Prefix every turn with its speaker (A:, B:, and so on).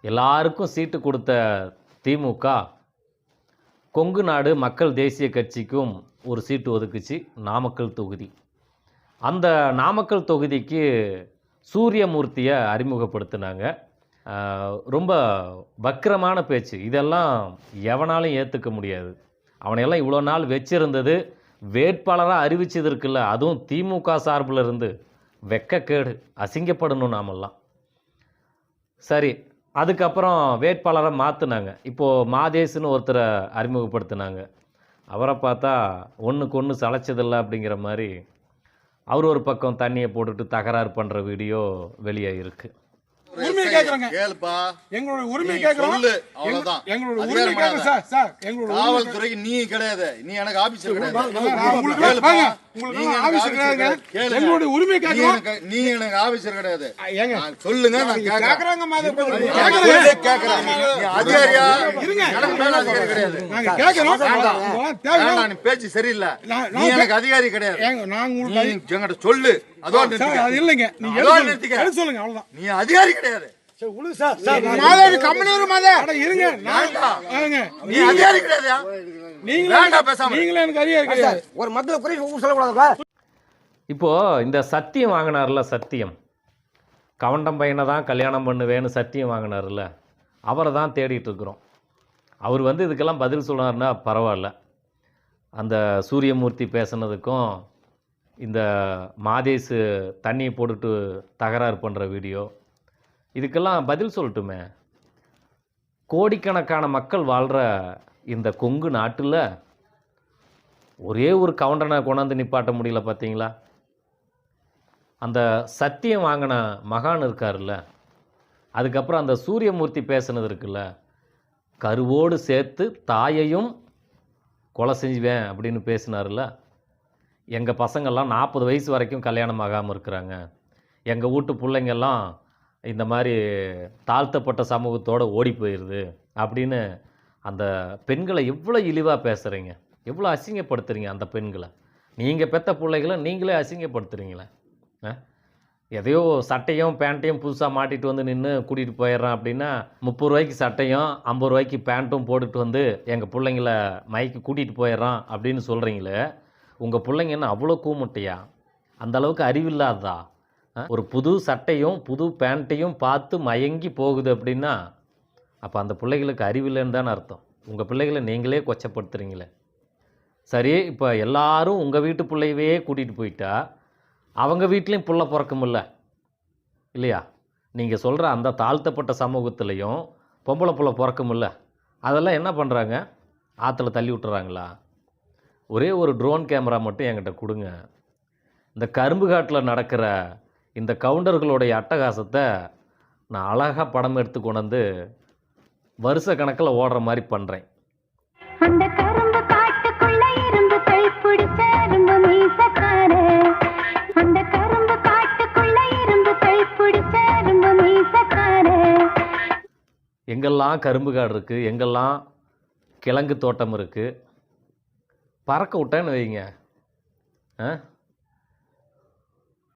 A: எல்லாருக்கும் சீட்டு கொடுத்த திமுக கொங்கு நாடு மக்கள் தேசிய கட்சிக்கும் ஒரு சீட்டு ஒதுக்குச்சு நாமக்கல் தொகுதி. அந்த நாமக்கல் தொகுதிக்கு சூரியமூர்த்தியை அறிமுகப்படுத்தினாங்க. ரொம்ப வக்கரமான பேச்சு. இதெல்லாம் எவனாலும் ஏற்றுக்க முடியாது. அவனையெல்லாம் இவ்வளோ நாள் வச்சிருந்தது வேட்பாளராக அறிவிச்சது இருக்குல்ல அதுவும் திமுக சார்பில் இருந்து வெக்கக்கேடு. அசிங்கப்படணும் நாமெல்லாம். சரி அதுக்கப்புறம் வேட்பாளரை மாற்றினாங்க இப்போது மாதேஷ்னு ஒருத்தரை அறிமுகப்படுத்தினாங்க. அவரை பார்த்தா ஒன்றுக்கு ஒன்று சளைச்சதில்ல அப்படிங்கிற மாதிரி அவர் ஒரு பக்கம் தண்ணியை போட்டுட்டு தகராறு பண்ணுற வீடியோ வெளியே இருக்குது
B: உரிமையை கேக்குறோங்க.
C: கேளுப்பா.
B: எங்களோட உரிமை
C: நீ
B: கேக்குறோம்.
C: சொல்லு, அவ்வளவுதான்.
B: எங்களோட உரிமை கேக்குறோம்
C: பண்ணாத.
B: சார். சார் எங்களோட உரிமை
C: காவல்துறைக்கு நீ கிடையாது. நீ எனக்கு ஆபீசர் கிடையாது.
B: உங்களுக்கு எல்லாம் ஆபீசர்.
C: கேளுங்க.
B: எங்களுடைய உரிமை
C: நீ. எனக்கு- நீ எனக்கு ஆபீசர் கிடையாது.
B: ஏங்க.
C: நான் சொல்லுங்க நான்
B: கேக்குறாங்க
C: கேக்குறேன் நீ அதிகாரியா?
B: இருங்க.
C: எனக்கு மேல அதிகாரி கிடையாது.
B: நாங்க கேக்குறோம்
C: நீ பேச்சு சரியில்லை. நீ எனக்கு அதிகாரி கிடையாது.
B: ஏங்க நான்
C: நீ
B: உங்களுக்கு
C: என்கிட்ட சொல்லு. நிறுத்திக்க.
B: அது இல்லைங்க.
C: அதோட
B: எழுதி.
C: நிறுத்திக்க.
B: சொல்லுங்க அவ்வளவுதான்.
C: நீ அதிகாரி கிடையாது.
B: மாதவி கம்பெனி மாதா அட இருங்க. நான்
C: நீ அதிகாரி கிடையாதுயா?
B: நீங்களே
C: பேசாம
B: நீங்களே எனக்கு அதிகாரி கிடையாது
D: ஒரு மக்கள் குறை
A: இப்போது இந்த சத்தியம் வாங்கினார்ல சத்தியம். கவண்டம் பையனை தான் கல்யாணம் பண்ணுவேன்னு சத்தியம் வாங்கினார்ல. அவரை தான் தேடிட்டு இருக்கிறோம். அவர் வந்து இதுக்கெல்லாம் பதில் சொன்னார்னா பரவாயில்ல. அந்த சூரியமூர்த்தி பேசுனதுக்கும் இந்த மாதேஷ் தண்ணியை போட்டுட்டு தகராறு பண்ணுற வீடியோ இதுக்கெல்லாம் பதில் சொல்லட்டுமே. கோடிக்கணக்கான மக்கள் வாழ்கிற இந்த கொங்கு நாட்டில் ஒரே ஒரு கவுண்டனை கொண்டாந்து நிப்பாட்ட முடியல பார்த்தீங்களா அந்த சத்தியம் வாங்கின மகான் இருக்கார்ல அதுக்கப்புறம் அந்த சூரியமூர்த்தி பேசுனது இருக்குல்ல கருவோடு சேர்த்து தாயையும் கொலை செஞ்சுவேன் அப்படின்னு பேசினார்ல எங்கள் பசங்கள்லாம் நாற்பது வயசு வரைக்கும் கல்யாணம் ஆகாமல் இருக்கிறாங்க. எங்கள் வீட்டு பிள்ளைங்கெல்லாம் இந்த மாதிரி தாழ்த்தப்பட்ட சமூகத்தோடு ஓடி போயிடுது அப்படின்னு அந்த பெண்களை எவ்வளோ இழிவாக பேசுகிறீங்க எவ்வளோ அசிங்கப்படுத்துறீங்க அந்த பெண்களை? நீங்கள் பெற்ற பிள்ளைகளை நீங்களே அசிங்கப்படுத்துறீங்களே? ஆ? எதையோ சட்டையும் பேண்ட்டையும் புதுசாக மாட்டிட்டு வந்து நின்று கூட்டிகிட்டு போயிடுறான் அப்படின்னா முப்பது ரூபாய்க்கு சட்டையும் ஐம்பது ரூபாய்க்கு பேண்ட்டும் போட்டுட்டு வந்து எங்கள் பிள்ளைங்கள மைக்கு கூட்டிகிட்டு போயிடுறான் அப்படின்னு சொல்கிறீங்களே உங்கள் பிள்ளைங்க என்ன அவ்வளோ கூமுட்டையா? அந்த அளவுக்கு அறிவில்லாததா? ஆ? ஒரு புது சட்டையும் புது பேண்ட்டையும் பார்த்து மயங்கி போகுது அப்படின்னா அப்போ அந்த பிள்ளைகளுக்கு அறிவில்லைன்னு தானே அர்த்தம். உங்கள் பிள்ளைகளை நீங்களே கொச்சப்படுத்துறீங்களே. சரி இப்போ எல்லாரும் உங்கள் வீட்டு பிள்ளையவே கூட்டிகிட்டு போயிட்டா அவங்க வீட்லேயும் புள்ள பிறக்குமில்ல இல்லையா? நீங்கள் சொல்கிற அந்த தாழ்த்தப்பட்ட சமூகத்துலேயும் பொம்பளை புள்ள பிறக்குமில்ல அதெல்லாம் என்ன பண்ணுறாங்க ஆற்றுல தள்ளி விட்டுறாங்களா? ஒரே ஒரு ட்ரோன் கேமரா மட்டும் என்கிட்ட கொடுங்க. இந்த கரும்பு காட்டில் நடக்கிற இந்த கவுண்டர்களுடைய அட்டகாசத்தை நான் அழகாக படம் எடுத்து கொண்டு வந்து வருஷ கணக்கில் ஓடுற மாதிரி பண்ணுறேன்
E: அந்த கரும்பு காட்டுக்குள்ள இரும்பு கை பிடிச்ச அரும்பு மீசக்காரே. அந்த கரும்பு காட்டுக்குள்ள இரும்பு கை பிடிச்ச அரும்பு மீசக்காரே.
A: எங்கெல்லாம் கரும்பு காடு இருக்குது எங்கெல்லாம் கிழங்கு தோட்டம் இருக்குது பறக்க விட்டேன்னு வைங்க. ஆ?